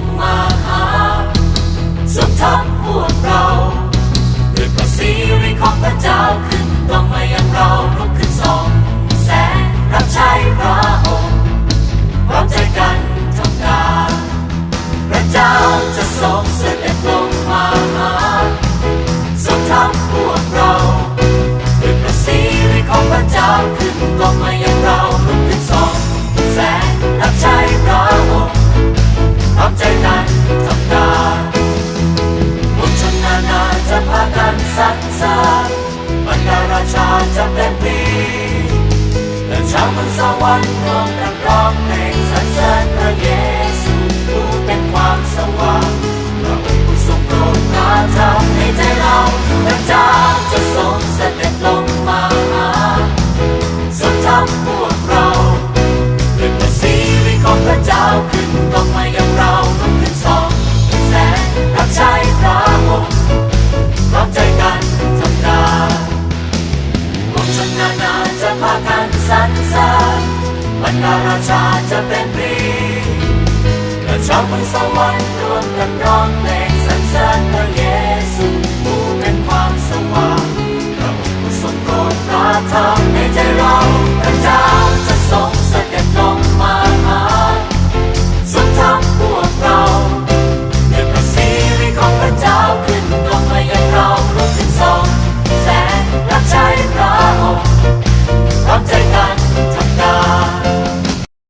งมาหาสุทับพวกเราด้วยพระสิริของพระเจ้าขึ้นต้องมายังเราลุกขึ้นสองแสงรับใช้พระองค์พร้อมใจกันทำการพระเจ้าจะทรงเสด็จลงมาหาสุทับพวกเราด้วยพระสิริของพระเจ้าขึ้นต้องมา ดาราชาจะเป็นปีและชาวเมืองสวรรค์ร่วมกันร้องเพลง ชนนานาจะพากันสรรเสริญบรรดาราชาจะเป็นปรีและชาวบนสวรรค์รวมกันร้องเพลง